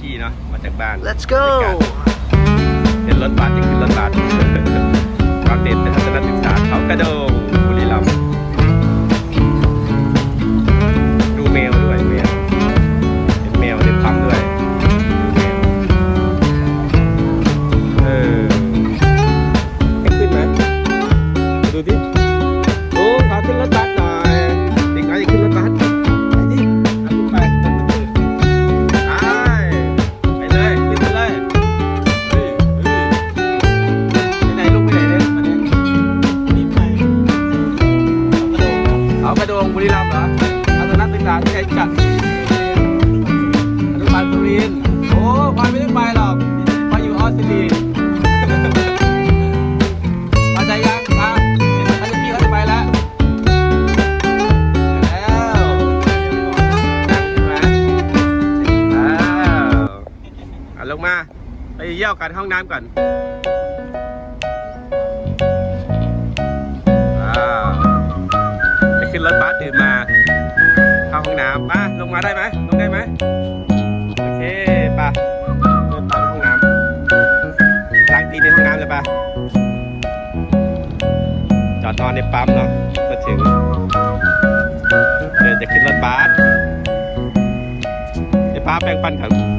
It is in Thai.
ขี่เนาะมาจากบ้าน Let's go เห็นรถบัสยังขึ้นรถบัสความเด่นเป็นทัศนศึกษาเขากระโดงบุรีรัมย์ดูแมวด้วยแมวเห็นแมวในปั๊มด้วยดูแมวเออให้ขึ้นไหมดูดิ กระโดงบุรีรัมย์เหรออาสนัศึกษาที่ไหนจัดอนุบาลสุรินทร์โอ้ควายไม่ต้ไปหรอกควายอยู่ออสเตรเลียพอใจยังครับถ้าจะพี่เขาจะไปแล้วแล้วนั่งใช่ไหมอ้าวอะลงมา ไปเยี่ยวกันห้องน้ำก่อน ขึ้นรถบัสตื่นมาเข้าห้องน้ำมาลงมาได้ไหมลงได้ไหมโอเคป่ะเดินตามห้องน้ำล้างตีในห้องน้ำเลยป่ะจอดนอนในปั๊มเนาะมาถึงเดินจะขึ้นรถบัสเดี๋ยวป้าแปรงฟันก่อน